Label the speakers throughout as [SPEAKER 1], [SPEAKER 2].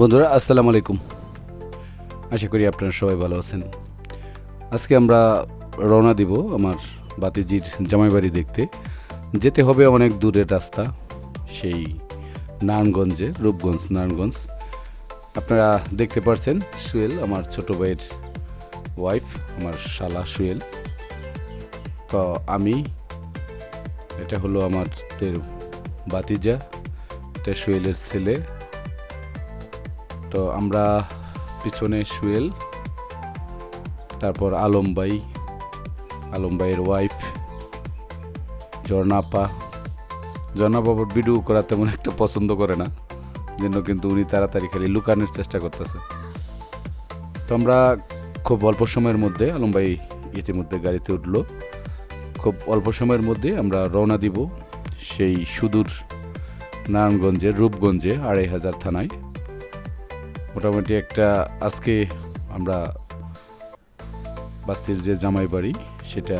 [SPEAKER 1] বন্ধুরা, আসসালামু আলাইকুম। আশা করি আপনারা সবাই ভালো আছেন। আজকে আমরা রওনা দিব আমার বাতিজির জামাইবাড়ি দেখতে। যেতে হবে অনেক দূরের রাস্তা, সেই নারায়ণগঞ্জে, রূপগঞ্জ, নারায়ণগঞ্জ। আপনারা দেখতে পাচ্ছেন সুয়েল, আমার ছোট ভাইয়ের ওয়াইফ আমার শালা সুয়েল। তো আমি, এটা হলো আমাদের বাতিজা, এটা সুয়েলের ছেলে। তো আমরা পিছনে সুয়েল তারপর আলম ভাই, আলম ভাইয়ের ওয়াইফ ঝর্ণাপা ঝর্ণাপাপার ভিডিও করা তেমন একটা পছন্দ করে না, জন্য কিন্তু উনি তাড়াতাড়ি খালি লুকানোর চেষ্টা করতেছে। তো আমরা খুব অল্প সময়ের মধ্যে, আলম ভাই ইতিমধ্যে গাড়িতে উঠল, খুব অল্প সময়ের মধ্যে আমরা রওনা দিব সেই সুদূর নারায়ণগঞ্জে রূপগঞ্জে আড়াই হাজার থানায়। মোটামুটি একটা আজকে আমরা বাস্তির যে জামাই বাড়ি, সেটা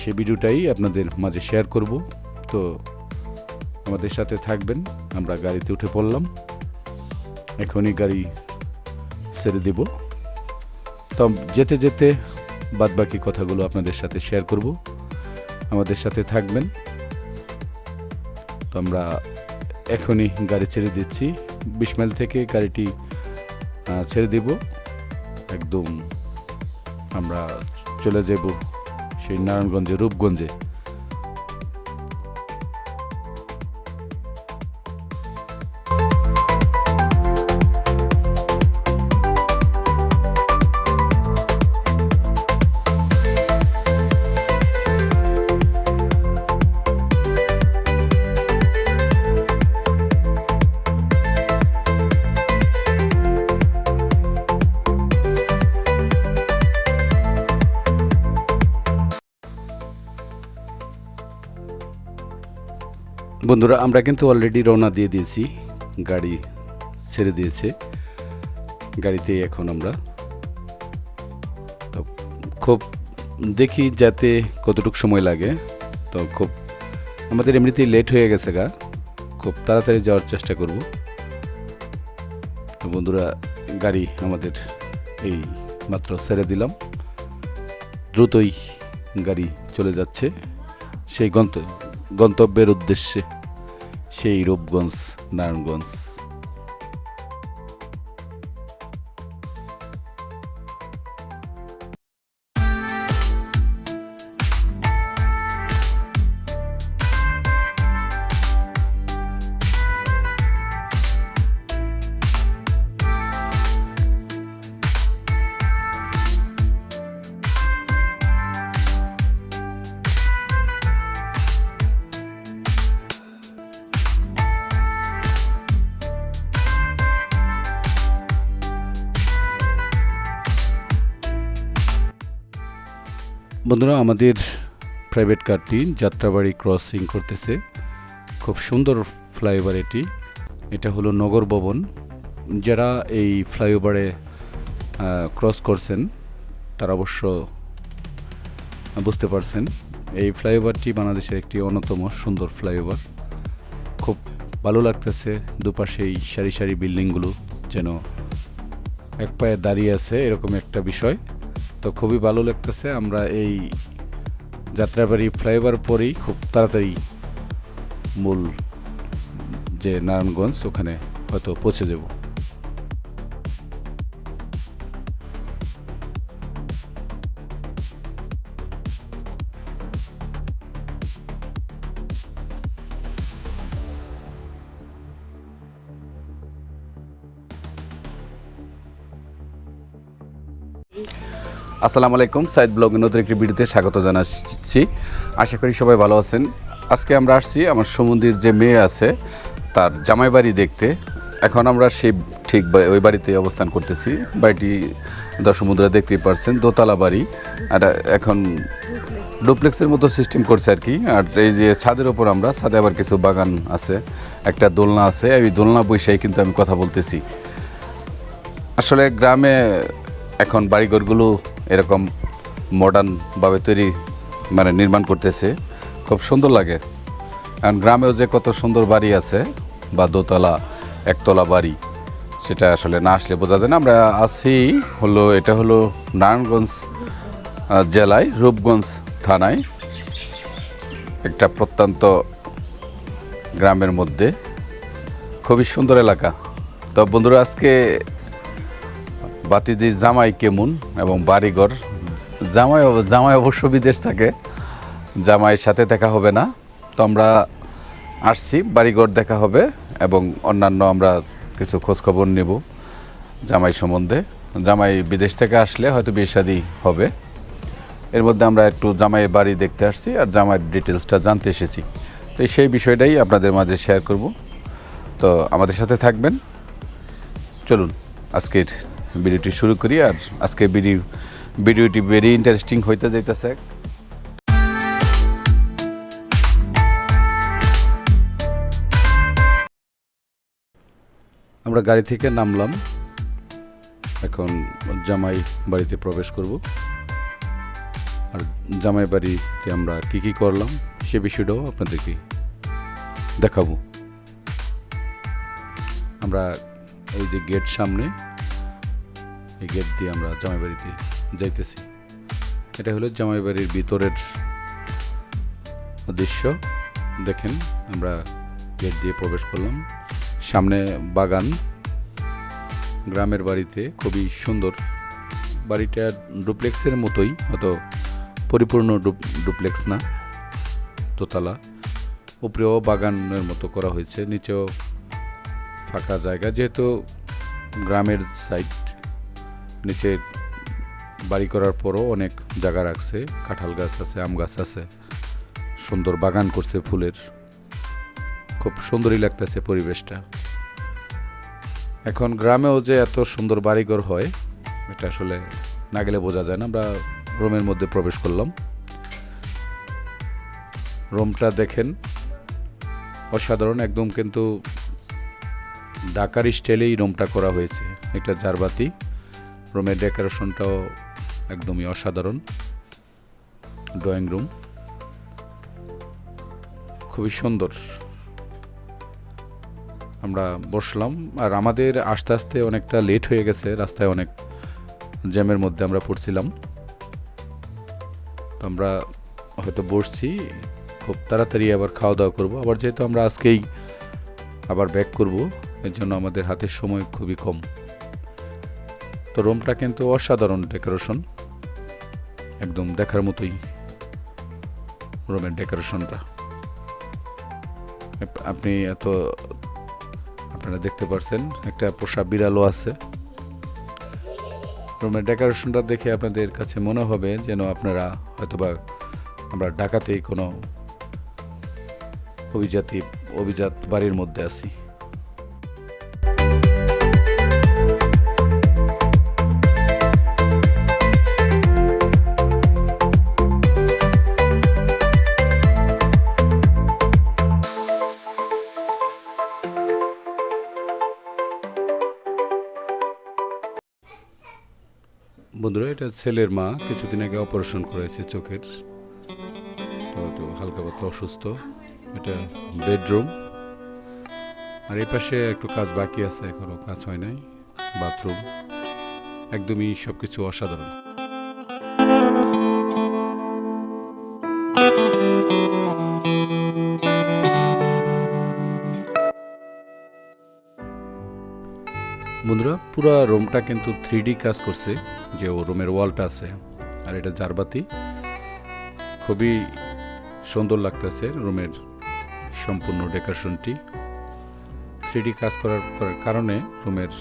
[SPEAKER 1] সে ভিডিওটাই আপনাদের মাঝে শেয়ার করব। তো আমাদের সাথে থাকবেন, আমরা গাড়িতে উঠে পড়লাম। এখনই গাড়ি ছেড়ে দেব। তো যেতে যেতে বাদবাকি কথাগুলো আপনাদের সাথে শেয়ার করব। আমাদের সাথে থাকবেন। তো আমরা এখনই গাড়ি ছেড়ে দিচ্ছি। বিশ মাইল থেকে গাড়িটি ছেড়ে দেব। একদম আমরা চলে যাব সেই নারায়ণগঞ্জে রূপগঞ্জে। বন্ধুরা, আমরা কিন্তু অলরেডি রওনা দিয়ে দিয়েছি। গাড়ি ছেড়ে দিয়েছে। গাড়িতে এখন আমরা খুব দেখি যাতে কতটুকু সময় লাগে। তো খুব আমাদের এমনিতেই লেট হয়ে গেছে গা। খুব তাড়াতাড়ি যাওয়ার চেষ্টা করব। তো বন্ধুরা, গাড়ি আমাদের এই মাত্র ছেড়ে দিলাম। দ্রুতই গাড়ি চলে যাচ্ছে। সেই গন্ত, গন্তব্যের উদ্দেশ্যে। সেই রূপগঞ্জ নারায়ণগঞ্জ বন্ধুরা, আমাদের প্রাইভেট কারটি যাত্রাবাড়ি ক্রসিং করতেছে। খুব সুন্দর ফ্লাইওভার এটি। এটা হলো নগর ভবন। যারা এই ফ্লাইওভারে ক্রস করছেন, তারা অবশ্য বুঝতে পারছেন, এই ফ্লাইওভারটি বাংলাদেশের একটি অন্যতম সুন্দর ফ্লাইওভার খুব ভালো লাগতেছে দুপাশেই সারি সারি বিল্ডিংগুলো যেন এক পায়ে দাঁড়িয়ে আছে, এরকম একটা বিষয়। তো খুবই ভালো লাগতেছে। আমরা এই যাত্রাবাড়ি ফ্লাইওভার পরেই খুব তাড়াতাড়ি মূল যে নারায়ণগঞ্জ, ওখানে হয়তো পৌঁছে যাব। আসসালামু আলাইকুম, সাইদ ব্লগের নতুন একটি ভিডিওতে স্বাগত জানাচ্ছি। আশা করি সবাই ভালো আছেন। আজকে আমরা আসছি আমার সমুদ্রের যে মেয়ে আছে, তার জামাই বাড়ি দেখতে। এখন আমরা সেই ঠিক ওই বাড়িতে অবস্থান করতেছি। বাড়িটি দর্শক বন্ধুরা দেখতেই পারছেন, দোতলা বাড়ি। আর এখন ডুপ্লেক্সের মতো সিস্টেম করছে আর কি। আর এই যে ছাদের ওপর আমরা, ছাদে আবার কিছু বাগান আছে, একটা দোলনা আছে। এই দোলনা বৈশাই কিন্তু আমি কথা বলতেছি। আসলে গ্রামে এখন বাড়িঘরগুলো এরকম মডার্নভাবে তৈরি মানে নির্মাণ করতেছে। খুব সুন্দর লাগে। কারণ গ্রামেও যে কত সুন্দর বাড়ি আছে, বা দোতলা, একতলা বাড়ি, সেটা আসলে না আসলে বোঝা যায় না। আমরা আছি হলো, এটা হলো নারায়ণগঞ্জ জেলায়, রূপগঞ্জ থানায়। একটা প্রত্যন্ত গ্রামের মধ্যে। খুবই সুন্দর এলাকা। তো বন্ধুরা, আজকে বাতিজির জামাই কেমন এবং বাড়িঘর? জামাই জামাই অবশ্য বিদেশ থাকে, জামাইয়ের সাথে দেখা হবে না। তো আমরা আসছি, বাড়িঘর দেখা হবে এবং অন্যান্য আমরা কিছু খোঁজখবর নেব জামাই সম্বন্ধে। জামাই বিদেশ থেকে আসলে হয়তো বিয়ে হবে। এর মধ্যে আমরা একটু জামাইয়ের বাড়ি দেখতে আসছি আর জামাইয়ের ডিটেলসটা জানতে এসেছি। তো সেই বিষয়টাই আপনাদের মাঝে শেয়ার করব। তো আমাদের সাথে থাকবেন। চলুন, আজকের ভিডিওটি শুরু করি আর আজকে ভিডিও ভিডিওটি ভেরি ইন্টারেস্টিং হইতে যাইতেছে। আমরা গাড়ি থেকে নামলাম। এখন জামাই বাড়িতে প্রবেশ করব। আর জামাই বাড়িতে আমরা কি কি করলাম সে বিষয়টাও আপনাদেরকে দেখাবো। আমরা এই যে গেট সামনে এই গেট দিয়ে আমরা জামাইবাড়িতে যাইতেছি। এটা হলো জামাই বাড়ির ভিতরের দৃশ্য। দেখেন, আমরা গেট দিয়ে প্রবেশ করলাম। সামনে বাগান। গ্রামের বাড়িতে খুবই সুন্দর। বাড়িটা ডুপ্লেক্সের মতোই হয়তো পরিপূর্ণ ডুপ- ডুপ্লেক্স না, দোতলা। উপরেও বাগানের মতো করা হয়েছে, নিচেও ফাঁকা জায়গা। যেহেতু গ্রামের সাইড নিচে বাড়ি করার পরও অনেক জায়গা রাখছে, কাঁঠাল গাছ আছে, আম গাছ আছে, সুন্দর বাগান করছে ফুলের। খুব সুন্দরই লাগতেছে পরিবেশটা। এখন গ্রামেও যে এত সুন্দর বাড়িঘর হয়, এটা আসলে না গেলে বোঝা যায় না। আমরা রোমের মধ্যে প্রবেশ করলাম। রোমটা দেখেন, অসাধারণ। একদম কিন্তু ঢাকার স্টাইলেই রুমটা করা হয়েছে। একটা জারবাতি। রুমের ডেকোরেশনটাও একদমই অসাধারণ। Drawing room. খুবই সুন্দর। আমরা বসলাম। আর আমাদের আস্তে আস্তে অনেকটা লেট হয়ে গেছে, রাস্তায় অনেক জ্যামের মধ্যে আমরা পড়ছিলাম। তো আমরা হয়তো বসছি, খুব তাড়াতাড়ি আবার খাওয়া দাওয়া করব। আবার যেহেতু আমরা আজকেই আবার ব্যাক করব, এর জন্য আমাদের হাতের সময় খুবই কম। তো রুমটা কিন্তু অসাধারণ ডেকোরেশন। একদম দেখার মতোই রুমের ডেকোরেশনটা। আপনি এত, আপনারা দেখতে পাচ্ছেন একটা পোষা বিড়ালও আছে। রুমের ডেকোরেশনটা দেখে আপনাদের কাছে মনে হবে যেন আপনারা হয়তোবা আমরা ঢাকাতেই কোনো অভিজাতি, অভিজাত বাড়ির মধ্যে আছি। বন্ধুরা, এটা ছেলের মা কিছুদিন আগে অপারেশন করেছে চোখের। তো একটু হালকা পাতলা অসুস্থ। এটা বেডরুম। আর এই পাশে একটু কাজ বাকি আছে এখনও কাজ হয় নাই। বাথরুম। একদমই সব কিছু অসাধারণ। বন্ধুরা, পুরো রুমটা কিন্তু থ্রি কাজ করছে, যে ও রুমের ওয়ালটা আছে, আর এটা জারবাতি। খুবই সুন্দর লাগতেছে রুমের সম্পূর্ণ ডেকোরেশনটি। থ্রি কাজ করার কারণে রুমের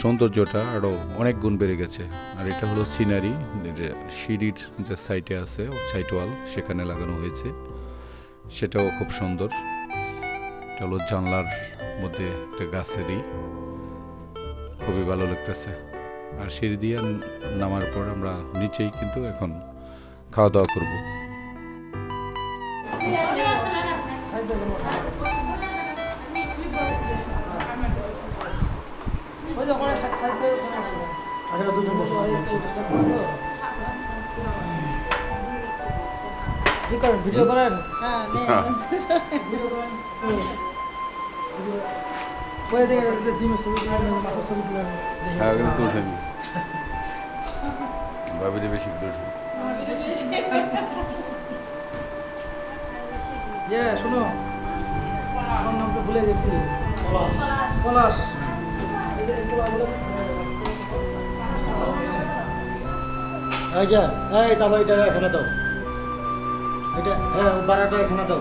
[SPEAKER 1] সৌন্দর্যটা আরও অনেক গুণ বেড়ে গেছে। আর এটা হলো সিনারি সিঁড়ির যে সাইটে আছে সাইট ওয়াল সেখানে লাগানো হয়েছে। সেটাও খুব সুন্দর। এটা হলো জানলার মধ্যে একটা গাছেরই। খুবই ভালো লাগতেছে। আর সিঁড়ি দিয়ে নামার পর আমরা নিচেই কিন্তু এখন খাওয়া দাওয়া করব
[SPEAKER 2] ভিডিও করেন?
[SPEAKER 3] হ্যাঁ, নে।
[SPEAKER 2] ভিডিও করেন।
[SPEAKER 1] ভাবিতে বেশি তুলছি
[SPEAKER 2] ইয়ে শোনো। আমার নাম তো ভুলে গেছি। পলাশ। বলে
[SPEAKER 3] এই তাহলে এটা এখানে দাও। এটা হ্যাঁ বারোটা এখানে দাও।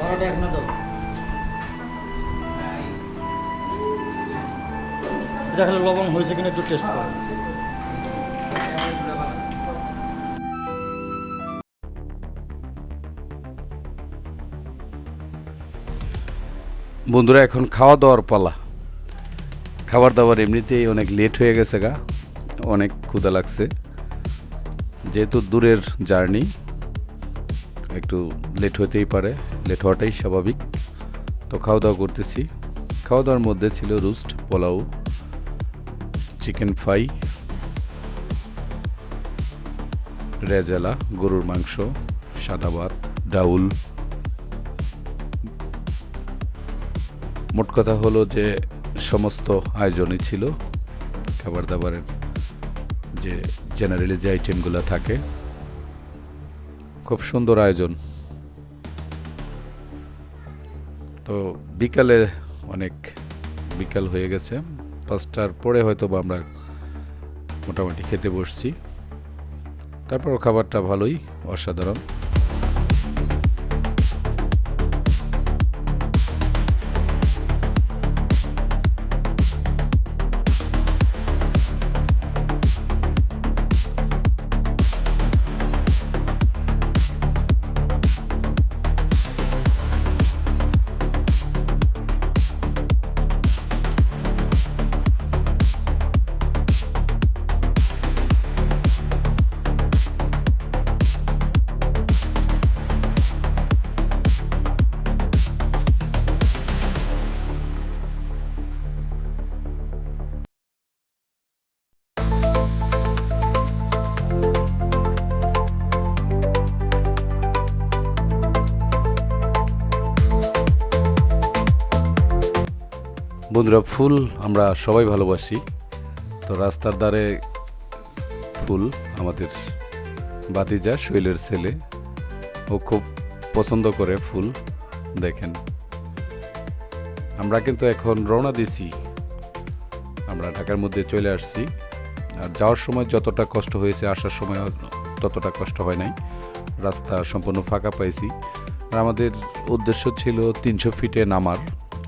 [SPEAKER 3] বারোটা এখানে দাও। এটা লবণ হয়েছে কিনা একটু টেস্ট করো।
[SPEAKER 1] বন্ধুরা, এখন খাওয়া দাওয়ার পালা। খাবার দাবার এমনিতেই অনেক লেট হয়ে গেছে গা, অনেক ক্ষুদা লাগছে। যেহেতু দূরের জার্নি, একটু লেট হতেই পারে লেট হওয়াটাই স্বাভাবিক। তো খাওয়া দাওয়া করতেছি। খাওয়া দাওয়ার মধ্যে ছিল রুস্ট, পোলাও চিকেন ফ্রাই, রেজালা, গরুর মাংস, সাদা ভাত, ডাউল। মোট কথা হলো যে সমস্ত আয়োজনই ছিল খাবার দাবারের যে জেনারেলি যে আইটেমগুলো থাকে। খুব সুন্দর আয়োজন। তো বিকালে অনেক বিকাল হয়ে গেছে। পাঁচটার পরে হয়তো বা আমরা মোটামুটি খেতে বসছি। তারপর খাবারটা ভালোই অসাধারণ। বন্ধুরা, ফুল আমরা সবাই ভালোবাসি। তো রাস্তার ধারে ফুল আমাদের বাতিজা, শৈলের ছেলে। ও খুব পছন্দ করে ফুল, দেখেন। আমরা কিন্তু এখন রওনা দিছি। আমরা ঢাকার মধ্যে চলে আসছি। আর যাওয়ার সময় যতটা কষ্ট হয়েছে, আসার সময় ততটা কষ্ট হয় নাই। রাস্তা সম্পূর্ণ ফাঁকা পাইছি। আর আমাদের উদ্দেশ্য ছিল তিনশো ফিটে নামার।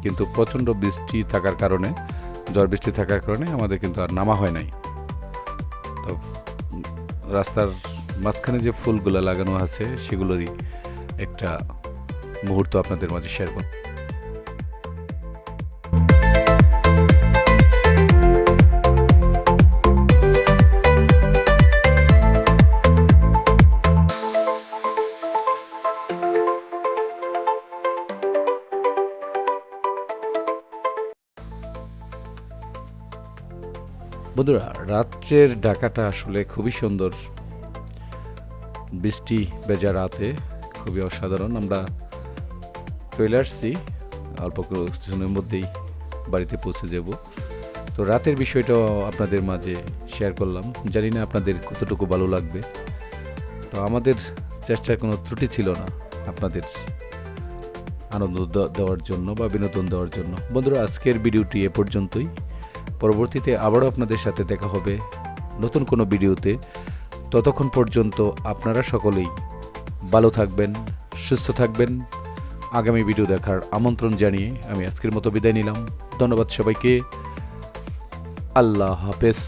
[SPEAKER 1] কিন্তু প্রচণ্ড বৃষ্টি থাকার কারণে, ঝড় বৃষ্টি থাকার কারণে আমাদের কিন্তু আর নামা হয় নাই। তো, রাস্তার মাঝখানে যে ফুলগুলো লাগানো আছে, সেগুলোরই একটা মুহূর্ত আপনাদের মাঝে শেয়ার করব বন্ধুরা, রাত্রের ঢাকাটা আসলে খুবই সুন্দর। বৃষ্টি বেজা রাতে খুবই অসাধারণ। আমরা চলে আসছি, অল্প কিছুদিনের মধ্যেই বাড়িতে পৌঁছে যাব। তো রাতের বিষয়টাও আপনাদের মাঝে শেয়ার করলাম। জানি না আপনাদের কতটুকু ভালো লাগবে। তো আমাদের চেষ্টার কোনো ত্রুটি ছিল না আপনাদের আনন্দ দেওয়ার জন্য বা বিনোদন দেওয়ার জন্য। বন্ধুরা, আজকের ভিডিওটি এ পর্যন্তই। পরবর্তীতে আবারও আপনাদের সাথে দেখা হবে নতুন কোনো ভিডিওতে। ততক্ষণ পর্যন্ত আপনারা সকলেই ভালো থাকবেন, সুস্থ থাকবেন। আগামী ভিডিও দেখার আমন্ত্রণ জানিয়ে আমি আজকের মতো বিদায় নিলাম। ধন্যবাদ সবাইকে। আল্লাহ হাফেজ।